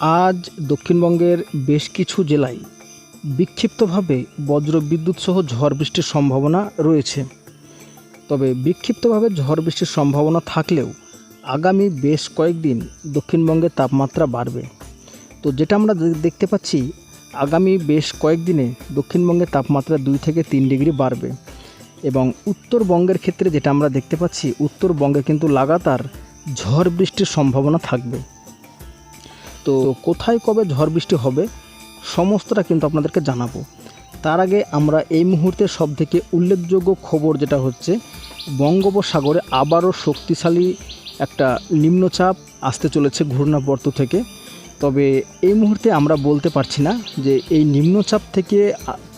আজ দক্ষিণবঙ্গের বেশ কিছু জেলায় বিক্ষিপ্তভাবে বজ্রবিদ্যুৎ সহ ঝড় বৃষ্টির সম্ভাবনা রয়েছে। তবে বিক্ষিপ্তভাবে ঝড় বৃষ্টির সম্ভাবনা থাকলেও আগামী বেশ কয়েকদিন দক্ষিণবঙ্গের তাপমাত্রা বাড়বে। তো যেটা আমরা দেখতে পাচ্ছি, আগামী বেশ কয়েকদিনে দক্ষিণবঙ্গের তাপমাত্রা দুই থেকে তিন ডিগ্রি বাড়বে এবং উত্তরবঙ্গের ক্ষেত্রে যেটা আমরা দেখতে পাচ্ছি, উত্তরবঙ্গে কিন্তু লাগাতার ঝড় বৃষ্টির সম্ভাবনা থাকবে। তো কোথায় কবে ঝড় বৃষ্টি হবে, সমস্তটা কিন্তু আপনাদেরকে জানাব। তার আগে আমরা এই মুহূর্তে সবথেকে উল্লেখযোগ্য খবর যেটা হচ্ছে, বঙ্গোপসাগরে আবারও শক্তিশালী একটা নিম্নচাপ আসতে চলেছে ঘূর্ণাবর্ত থেকে। তবে এই মুহূর্তে আমরা বলতে পারছি না যে এই নিম্নচাপ থেকে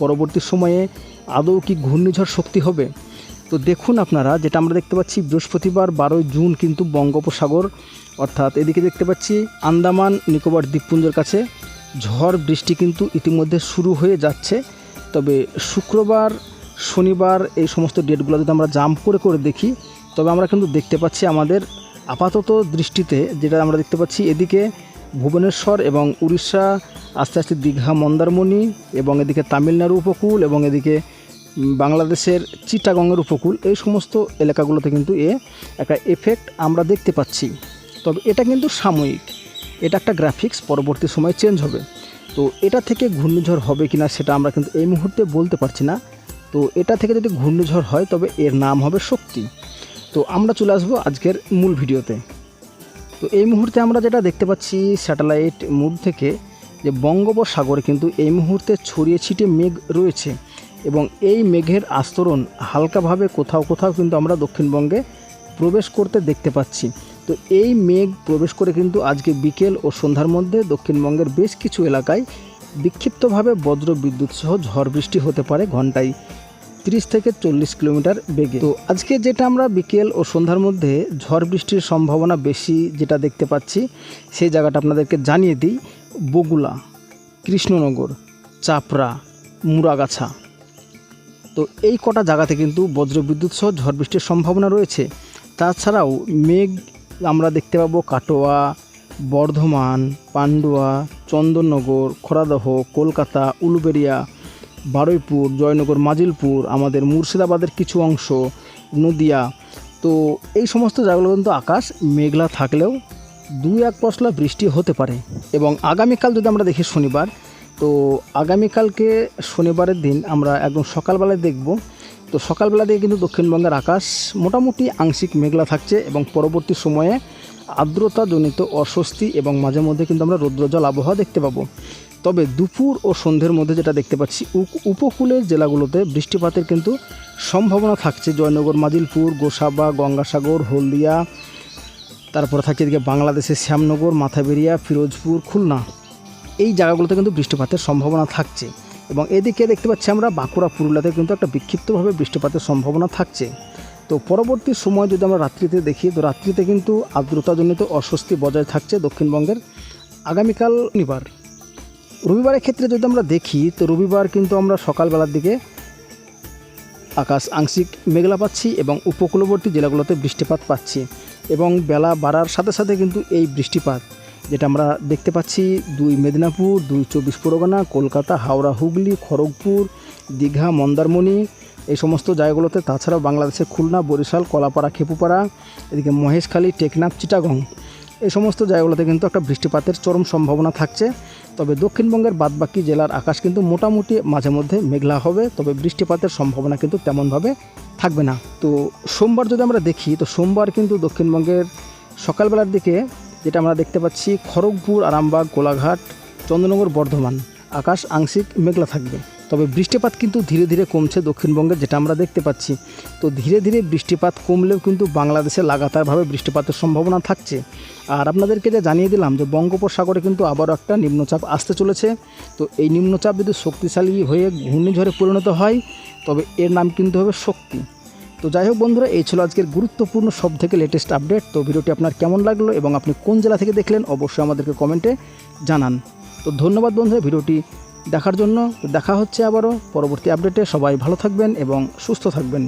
পরবর্তী সময়ে আদৌ কি ঘূর্ণিঝড় শক্তি হবে। তো দেখুন আপনারা, যেটা আমরা দেখতে পাচ্ছি, বৃহস্পতিবার বারোই জুন কিন্তু বঙ্গোপসাগর, অর্থাৎ এদিকে দেখতে পাচ্ছি আন্দামান, নিকোবর দ্বীপপুঞ্জের কাছে ঝড় বৃষ্টি কিন্তু ইতিমধ্যে শুরু হয়ে যাচ্ছে। তবে শুক্রবার, শনিবার এই সমস্ত ডেটগুলো যদি আমরা জাম্প করে করে দেখি, তবে আমরা কিন্তু দেখতে পাচ্ছি আমাদের আপাতত দৃষ্টিতে, যেটা আমরা দেখতে পাচ্ছি এদিকে ভুবনেশ্বর এবং উড়িষ্যা, আস্তে আস্তে দীঘা, মন্দারমণি এবং এদিকে তামিলনাড়ু উপকূল এবং এদিকে বাংলাদেশের চিটাগংয়ের উপকূল, এই সমস্ত এলাকাগুলোতে কিন্তু এ একটা এফেক্ট আমরা দেখতে পাচ্ছি। তবে এটা কিন্তু সাময়িক। এটা একটা গ্রাফিক্স পরবর্তী সময় চেঞ্জ হবে। তো এটা থেকে ঘূর্ণিঝড় হবে কিনা সেটা আমরা কিন্তু এই মুহূর্তে বলতে পারছি না। তো এটা থেকে যদি ঘূর্ণিঝড় হয়, তবে এর নাম হবে শক্তি। তো আমরা চলে আসব আজকের মূল ভিডিওতে। তো এই মুহূর্তে আমরা যেটা দেখতে পাচ্ছি স্যাটেলাইট মুড থেকে যে বঙ্গোপসাগরে কিন্তু এই মুহূর্তে ছড়িয়ে ছিটিয়ে মেঘ রয়েছে। এবং এই মেঘের আস্তরণ হালকাভাবে কোথাও কোথাও কিন্তু আমরা দক্ষিণবঙ্গে প্রবেশ করতে দেখতে পাচ্ছি। তো এই মেঘ প্রবেশ করে কিন্তু আজকে বিকেল ও সন্ধ্যার মধ্যে দক্ষিণবঙ্গের বেশ কিছু এলাকায় বিক্ষিপ্তভাবে বজ্র বিদ্যুৎ সহ ঝড় বৃষ্টি হতে পারে ঘন্টায় তিরিশ থেকে চল্লিশ কিলোমিটার বেগে। তো আজকে যেটা আমরা বিকেল ও সন্ধ্যার মধ্যে ঝড় বৃষ্টির সম্ভাবনা বেশি যেটা দেখতে পাচ্ছি, সেই জায়গাটা আপনাদেরকে জানিয়ে দিই। বগুলা, কৃষ্ণনগর, চাপড়া, মুরাগাছা। তো এই কটা জায়গাতে কিন্তু বজ্রবিদ্যুৎ সহ ঝড় বৃষ্টির সম্ভাবনা রয়েছে। তাছাড়াও মেঘ, আমরা দেখতে পাবো কাটোয়া, বর্ধমান, পান্ডুয়া, চন্দননগর, খোরাদহ, কলকাতা, উলুবেড়িয়া, বারুইপুর, জয়নগর, মাজিলপুর, আমাদের মুর্শিদাবাদের কিছু অংশ, নদিয়া। তো এই সমস্ত জায়গাগুলো কিন্তু আকাশ মেঘলা থাকলেও দুই এক পশলা বৃষ্টি হতে পারে। এবং আগামীকাল যদি আমরা দেখি শনিবার তো আগামীকালকে শনিবারের দিন আমরা একদম সকালবেলায় দেখব। তো সকালবেলা দিয়ে কিন্তু দক্ষিণবঙ্গের আকাশ মোটামুটি আংশিক মেঘলা থাকছে এবং পরবর্তী সময়ে আর্দ্রতাজনিত অস্বস্তি এবং মাঝে মধ্যে কিন্তু আমরা রৌদ্রজল আবহাওয়া দেখতে পাবো। তবে দুপুর ও সন্ধ্যের মধ্যে যেটা দেখতে পাচ্ছি, উপ- উপকূলের জেলাগুলোতে বৃষ্টিপাতের কিন্তু সম্ভাবনা থাকছে। জয়নগর, মাজিলপুর, গোসাবা, গঙ্গাসাগর, হলদিয়া, তারপরে থাকছে এদিকে বাংলাদেশের শ্যামনগর, মাথাবেরিয়া, ফিরোজপুর, খুলনা। এই জায়গাগুলোতে কিন্তু বৃষ্টিপাতের সম্ভাবনা থাকছে। এবং এদিকে দেখতে পাচ্ছি আমরা বাঁকুড়া, পুরুলিয়াতে কিন্তু একটা বিক্ষিপ্তভাবে বৃষ্টিপাতের সম্ভাবনা থাকছে। তো পরবর্তী সময় যদি আমরা রাত্রিতে দেখি, তো রাত্রিতে কিন্তু আর্দ্রতাজনিত অস্বস্তি বজায় থাকছে দক্ষিণবঙ্গের। আগামীকাল শনিবার। রবিবারের ক্ষেত্রে যদি আমরা দেখি, তো রবিবার কিন্তু আমরা সকালবেলার দিকে আকাশ আংশিক মেঘলা পাচ্ছি এবং উপকূলবর্তী জেলাগুলোতে বৃষ্টিপাত পাচ্ছি। এবং বেলা বাড়ার সাথে সাথে কিন্তু এই বৃষ্টিপাত যেটা আমরা দেখতে পাচ্ছি, দুই মেদিনীপুর, দুই চব্বিশ পরগনা, কলকাতা, হাওড়া, হুগলি, খড়গপুর, দীঘা, মন্দারমণি, এই সমস্ত জায়গাগুলোতে। তাছাড়াও বাংলাদেশের খুলনা, বরিশাল, কলাপাড়া, খেপুপাড়া, এদিকে মহেশখালী, টেকনাফ, চিটাগং, এই সমস্ত জায়গাগুলোতে কিন্তু একটা বৃষ্টিপাতের চরম সম্ভাবনা থাকছে। তবে দক্ষিণবঙ্গের বাদবাকি জেলার আকাশ কিন্তু মোটামুটি মাঝে মধ্যে মেঘলা হবে, তবে বৃষ্টিপাতের সম্ভাবনা কিন্তু তেমনভাবে থাকবে না। তো সোমবার যদি আমরা দেখি, তো সোমবার কিন্তু দক্ষিণবঙ্গের সকালবেলার দিকে যেটা আমরা দেখতে পাচ্ছি খড়গপুর, আরামবাগ, গোলাঘাট, চন্দ্রনগর, বর্ধমান। আকাশ আংশিক মেঘলা থাকবে। তবে বৃষ্টিপাত কিন্তু ধীরে ধীরে কমছে দক্ষিণবঙ্গে, যেটা আমরা দেখতে পাচ্ছি। তো ধীরে ধীরে বৃষ্টিপাত কমলেও কিন্তু বাংলাদেশে লাগাতারভাবে বৃষ্টিপাতের সম্ভাবনা থাকছে। আর আপনাদেরকে যে জানিয়ে দিলাম যে বঙ্গোপসাগরে কিন্তু আবারও একটা নিম্নচাপ আসতে চলেছে। তো এই নিম্নচাপ যদি শক্তিশালী হয়ে ঘূর্ণিঝড়ে পরিণত হয়, তবে এর নাম কিন্তু হবে শক্তি। তো যাই হোক বন্ধুরা, এই ছিল আজকের গুরুত্বপূর্ণ সব থেকে লেটেস্ট আপডেট তো ভিডিওটি আপনার কেমন লাগল এবং আপনি কোন জেলা থেকে দেখলেন, অবশ্যই আমাদেরকে কমেন্টে জানান। তো ধন্যবাদ বন্ধুরা ভিডিওটি দেখার জন্য। দেখা হচ্ছে আবারও পরবর্তী আপডেটে সবাই ভালো থাকবেন এবং সুস্থ থাকবেন।